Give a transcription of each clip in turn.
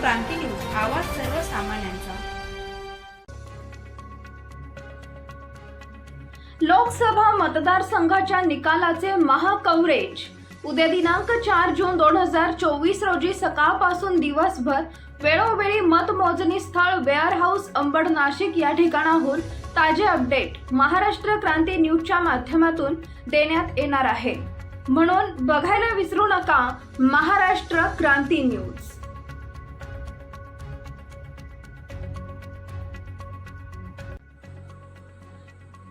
क्रांती news आवाज सर्वसामान्यांचा. लोकसभा मतदारसंघाच्या निकालाचे महाकवरेज उद्या दिनांक चार जून दोन हजार चोवीस रोजी सकाळपासून दिवसभर वेळोवेळी मतमोजणी स्थळ वेअर हाऊस अंबड नाशिक या ठिकाणाहून ताजे अपडेट महाराष्ट्र क्रांती न्यूजच्या माध्यमातून देण्यात येणार आहे. म्हणून बघायला विसरू नका महाराष्ट्र क्रांती न्यूज.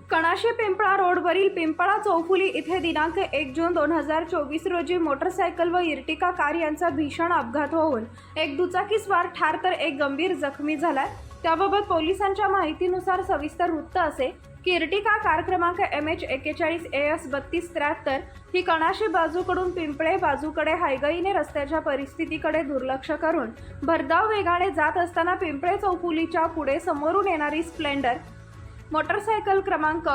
कणाशी पिंपळा रोडवरील पिंपळा चौफुली इथे दिनांक एक जून दोन हजार चोवीस रोजी मोटरसायकल व इर्टिका कार यांचा भीषण अपघात होऊन एक दुचाकीस्वार ठार तर एक गंभीर जखमी झालाय. त्याबाबत पोलिसांच्या माहितीनुसार सविस्तर वृत्त असे की इर्टिका कार क्रमांक एम एच एक्केचाळीस ए एस बत्तीस त्र्याहत्तर ही कणाशी बाजूकडून पिंपळे बाजूकडे हायगईने रस्त्याच्या परिस्थितीकडे दुर्लक्ष करून भरधाव वेगाने जात असताना पिंपळे चौफुलीच्या पुढे समोरून येणारी स्प्लेंडर मोटरसायकल क्रमांक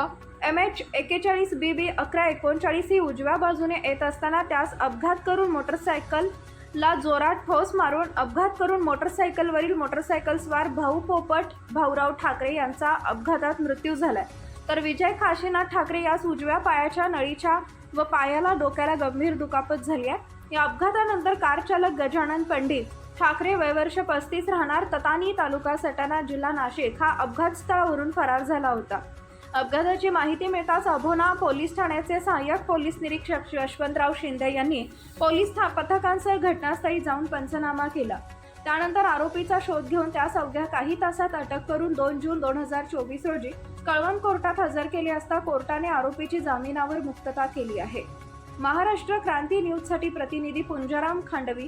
एम एच एक्केचाळीस बी बी अकरा एकोणचाळीस ही उजव्या बाजूने येत असताना त्यास अपघात करून मोटरसायकलला जोरात ठोस मारून अपघात करून मोटरसायकलवरील मोटरसायकल स्वार भाऊ पोपट भाऊराव ठाकरे यांचा अपघातात मृत्यू झालाय. तर विजय काशीनाथ ठाकरे यास उजव्या पायाच्या नळीच्या व पायाला डोक्याला गंभीर दुखापत झाली आहे. या अपघातानंतर कार चालक गजानन पंडित ठाकरे वयवर्ष पस्तीस राहणार ततानी तालुका सटाणा जिल्हा नाशिक हा अपघातस्थळावरून फरार झाला होता. अपघाताची माहिती मिळताच अभोना पोलीस ठाण्याचे सहाय्यक पोलीस निरीक्षक यशवंतराव शिंदे यांनी पोलीस था- पथकांसह घटनास्थळी जाऊन पंचनामा केला. त्यानंतर आरोपीचा शोध घेऊन त्यास अवघ्या काही तासात अटक करून दोन जून दोन हजार चोवीस रोजी कळवण कोर्टात हजर केले असता कोर्टाने आरोपीची जामिनावर मुक्तता केली आहे. महाराष्ट्र क्रांती न्यूजसाठी प्रतिनिधी पुंजाराम खांडवी